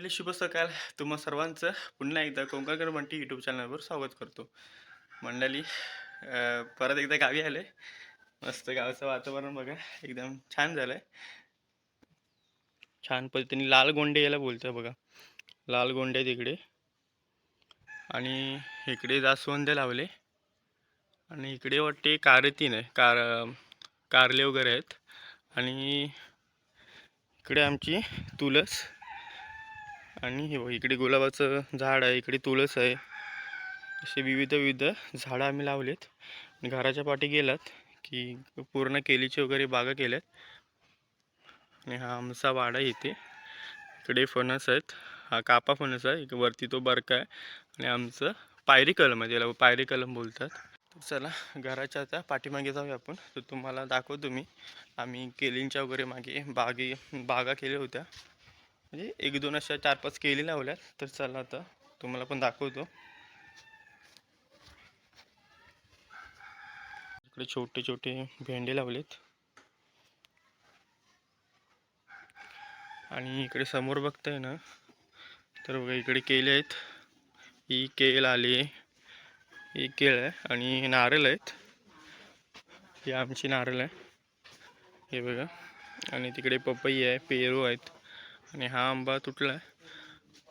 मंडळी शुभ सकाळ. तुम्हा सर्वांचं पुन्हा एकदा कोंकणकर मंटी यूट्यूब चॅनलवर स्वागत करतो. मंडळी परत एकदा गावी आले मस्त गावचं वातावरण बघा एकदम छान झालं आहे छान पद्धतीने लाल गोंडे याला बोलतं बघा. लाल गोंडे आहेत आणि इकडे जास्वंद लावले. आणि इकडे वाटते कारतीन आहे कार कारले वगैरे आहेत. आणि इकडे आमची तुलस आणि हे बघ इकडे गुलाबाचं झाड आहे इकडे तुळस आहे. असे विविध विविध झाडं आम्ही लावलेत. घराच्या पाठी गेलात की पूर्ण केलीची वगैरे बागा केल्यात. आणि हा आमचा वाडा इथे. इकडे फणस आहेत. हा कापा फणस आहे. इकडे वरती तो बरका आहे. आणि आमचं पायरी कलम आहे त्याला पायरी कलम बोलतात. तर चला घराच्या आता पाठीमागे जाऊया आपण. तर तुम्हाला दाखवतो मी. आम्ही केलींच्या वगैरे मागे बागे बागा केल्या होत्या. म्हणजे एक दोन अशा चार पाच केली लावल्यात तर चला आता तुम्हाला पण दाखवतो. इकडे छोटे छोटे भेंडे लावलेत. आणि इकडे समोर बघताय ना तर बघा इकडे केले आहेत. ही केल आली ही केळ आहे आणि नारळ आहेत. ही आमची नारळ आहे. हे बघा. आणि तिकडे पपई आहे पेरू आहेत. आणि हा आंबा तुटला आहे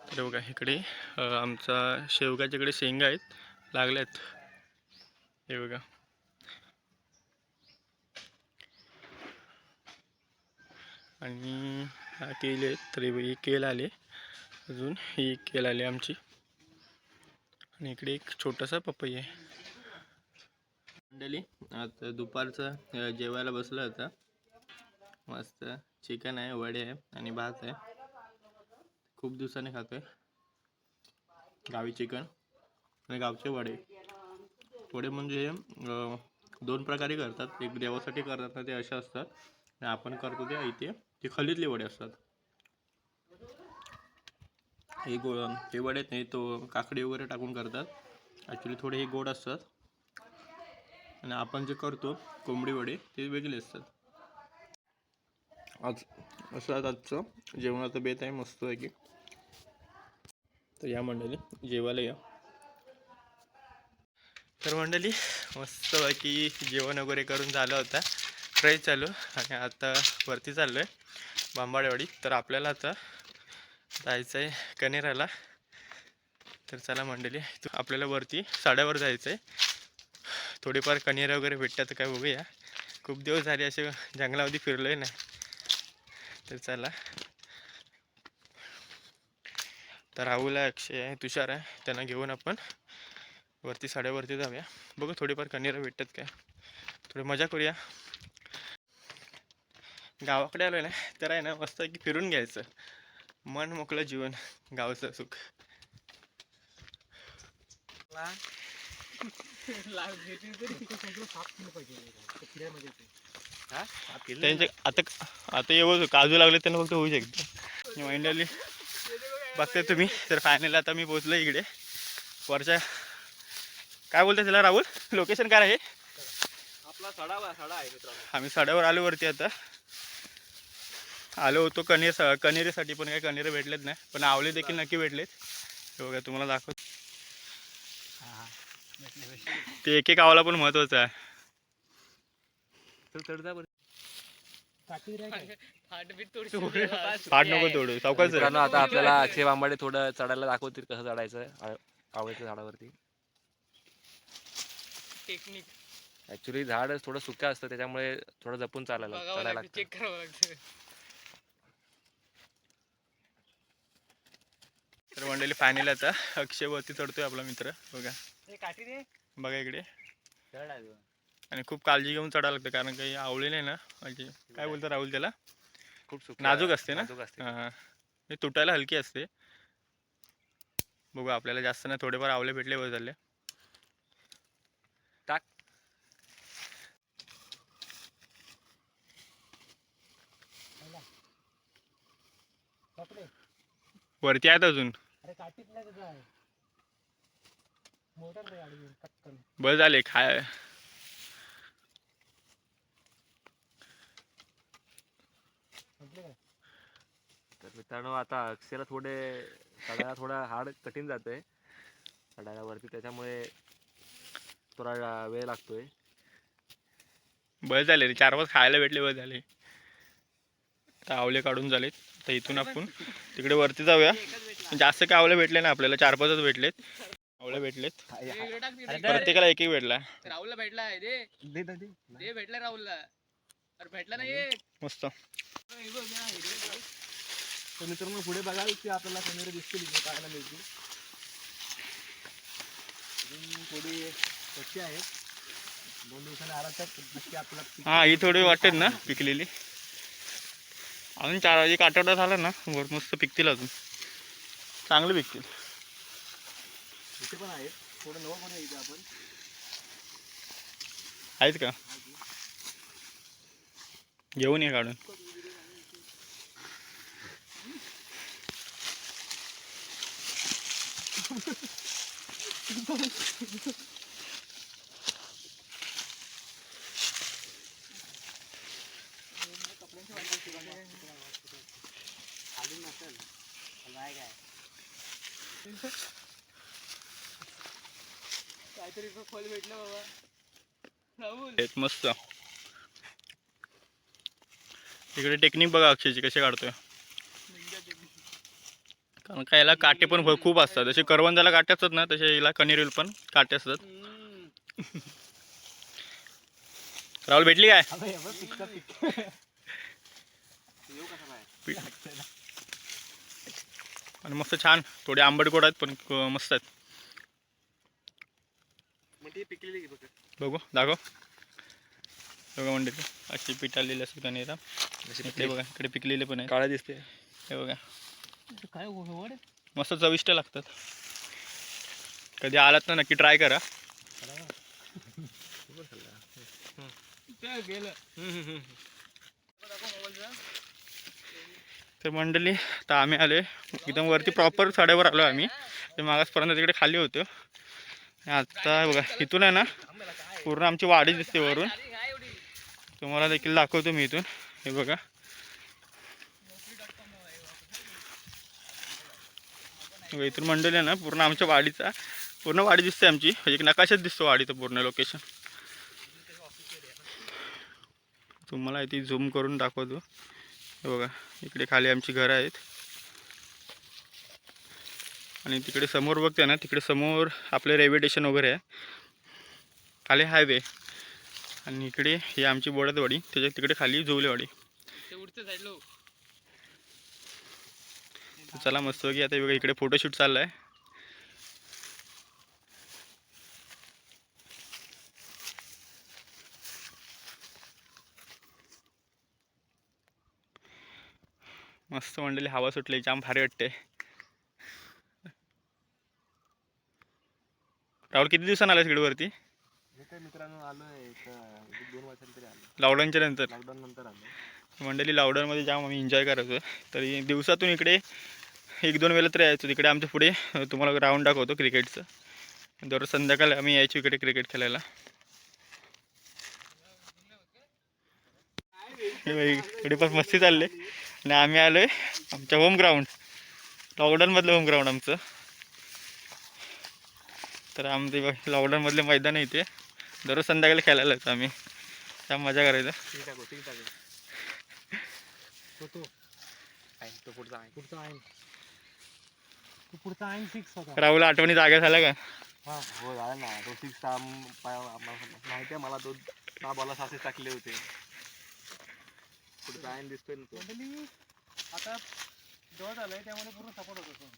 तर बघा इकडे आमचा शेवगाच्याकडे शेंगा आहेत लागल्यात. हे बघा. आणि हा केले आहेत तरी एक केल आले. अजून ही केल आली आमची. आणि इकडे एक छोटासा पपई आहे. मंडळी आता दुपारचं जेवायला बसला होता. मस्त. चिकन आहे वडे आहे आणि भात आहे. खूप दिवसाने खातोय. गावी चिकन आणि गावचे वडे. वडे म्हणजे दोन प्रकारे करतात. एक देवासाठी करतात ना ते असे असतात. आणि आपण करतो ते इथे ते खलीतले वडे असतात. हे गो हे वडे नाही तो काकडी वगैरे टाकून करतात. ॲक्च्युली थोडे हे गोड असतात. आणि आपण जे करतो कोंबडी वडे ते वेगळे असतात. आज असं आज आजचं जेवणाचं बेत आहे मस्त आहे की. तर या मंडळी जेवायला या. तर मंडळी मस्तपैकी जेवण वगैरे करून झालं होता फ्रेश चालू आणि आता वरती चाललो आहे बांबाडेवाडी. तर आपल्याला आता जायचं आहे कनेराला. तर चला मंडळी आपल्याला वरती साड्यावर जायचं आहे थोडेफार कनेरा वगैरे भेटतात तर काय बघूया. खूप दिवस झाले असे जंगलामध्ये फिरलो आहे नाही तर चला. तर राहुल आहे अक्षय आहे तुषार आहे. त्यांना घेऊन आपण वरती साड्यावरती जाऊया. बघू थोडीफार कनेरा भेटतात काय. थोडी मजा करूया. गावाकडे आलो ना तर आहे ना मस्त की फिरून घ्यायचं. मन मोकळं जीवन गावचं सुख. त्यांचे आता आता एवढं काजू लागले त्यांना फक्त होऊ शकतं. माइंडली बघते तुम्ही. तर फायनल आता मी पोचलो इकडे. वरच्या काय बोलते त्याला राहुल? लोकेशन काय आहे? आपला सडा सडा आहे आम्ही साड्यावर आलो वरती आता. आलो होतो कनेर कनेरीसाठी पण काही कनेरे भेटलेत नाही. पण आवले देखील नक्की भेटलेत. हे बघा तुम्हाला दाखव ते एक एक आवला पण महत्वाचं आहे. पाठ नको. तोडू. सावकाश मित्रांनो आता आपल्याला अक्षय बांबाडे थोडं चढायला दाखवतील कसं चढायचं. आ- आवळ्याच्या झाडावरती. टेक्निक. ऍक्च्युली झाड थोडं सुक्या असतं त्याच्यामुळे थोडं जपून चालायला बघावं चढायला लागतं लागतं. चेक करावं लागतं. तर मंडळी फायनल आता. अक्षय वरती चढतोय आपला मित्र. बघा. काठी दे बघा इकडे. आणि खूप काळजी घेऊन चढायला लागतं कारण काही आवळे नाही ना म्हणजे काय बोलतात राहुल त्याला? खूप नाजूक असते ना? नाजूक असते. हा. हे. तुटायला हलकी असते. बघू आपल्याला जास्त नाही थोडेफार आवले भेटले बरं झाले टाक. वरती आहेत अजून. अरे काठीत नाही तुझं आहे. मोटर रे गाडी पटकन. बस झाले खाय म्हटलं काय तर मित्रांनो आता अक्षयला थोडे चढायला थोडा हार्ड कठीण जातंय. चढायला वरती त्याच्यामुळे थोडा वेळ लागतोय. बस झाले रे चार पाच खायला भेटले बस झाले. आता आवले काढून झालेत. आता इथून आपण तिकडे वरती जाऊया. जास्त काय आवले भेटले ना आपल्याला चार पाचच भेटलेत. आवले भेटलेत. प्रत्येकाला एक एक भेटला. राहुलला भेटला आहे दे दे दे, दे. दे भेटला राहुलला. अरे भेटला नाही. मस्त. तर मित्रांनो पुढे बघाल की आपल्याला कॅमेरे दिसतील इथे पाहायला मिळतील. अजून थोडी कच्ची आहेत. दोन दिवसांनी नक्की हा ही थोडी वाटत ना पिकलेली. अजून चार एक आठवडा झाला ना वर मस्त पिकतील अजून. चांगले पिकतील. इथे पण आहेत. थोडं नवं पण इथे आपण. आहेत का? घेऊन ये काढून खाली नसेल काय काय काहीतरी इथं भेटलं बाबा राहुल आहेत मस्त. इकडे टेक्निक बघा अक्षयची कशी काढतोय. कारण का याला काटे पण खूप असतात. जसे करवंदाला काटे असतात ना तसे याला कनेरील पण काटे असतात. राहुल भेटली काय? आणि मस्त छान. थोडे आंबट गोड आहेत पण मस्त आहेत. बघ दाखव. बघा मंडळी अशी पीठ आलेली असते कनेरा इकडे बघा इकडे पिकलेले पण आहेत. काळ्या दिसते. हे बघा. काय मस्त चविष्ट लागतात. कधी आलात ना नक्की ट्राय करा. तर मंडळी आता आम्ही आले एकदम वरती प्रॉपर साड्यावर आलो आम्ही. ते मागासपर्यंत तिकडे खाली होतो. आता बघा इथून आहे ना पूर्ण आमची वाडी दिसते वरून. तुम्हाला देखील दाखवतो मी इथून. हे बघा. म्हणजे इथून मंडळी आहे ना पूर्ण आमच्या वाडीचा पूर्ण वाडी दिसते आमची. म्हणजे एक नकाशाच दिसतो वाडीचं पूर्ण लोकेशन तुम्हाला इथे झूम करून दाखवतो. बघा इकडे खाली आमची घरं आहेत. आणि तिकडे समोर बघते ना तिकडे समोर आपले रेल्वे स्टेशन वगैरे आहे. खाली हायवे आणि इकडे ही आमची बोडतवाडी त्याच्या तिकडे खाली जोवलेवाडी ते उडते साईडलो तर चला मस्त की आता बघा इकडे फोटोशूट चाललाय. मस्त मंडळी हवा सुटली जाम भारी वाटते. राहुल किती दिवसांनी आला तिकडे वरती? मित्रांनो आलोय दोन आलो लॉकडाऊनच्या नंतर. लॉकडाऊन नंतर आलो मंडळी लॉकडाऊनमध्ये जाम आम्ही एन्जॉय करायचो. तरी दिवसातून इकडे एक दोन वेळेला तरी यायचो तिकडे. आमच्या पुढे तुम्हाला ग्राउंड दाखवतो क्रिकेटचं दररोज संध्याकाळी आम्ही यायचो इकडे क्रिकेट खेळायला. हे इकडे पण मस्ती चालले. आणि आम्ही आलोय आमच्या होम ग्राउंड लॉकडाऊनमधलं होम ग्राउंड आमचं. तर आमचे लॉकडाऊनमधले मैदान आहे इथे. दररोज संध्याकाळी खेळायला येतो आम्ही. त्या मजा करायचं. ठीक ठीक तो आहे तो पुढचा आहे फिक्स होता. राहुल आठवणी जाग्या झाल्या का हा हो झालं ना. तो सिक्स माहिती आहे मला तो दहा बॉला सासे टाकले होते. पुढचा आहे दिसतोय ना तो. मंडळी आता जेव्हा झालंय त्यामध्ये पूर्ण सपोर्ट होतो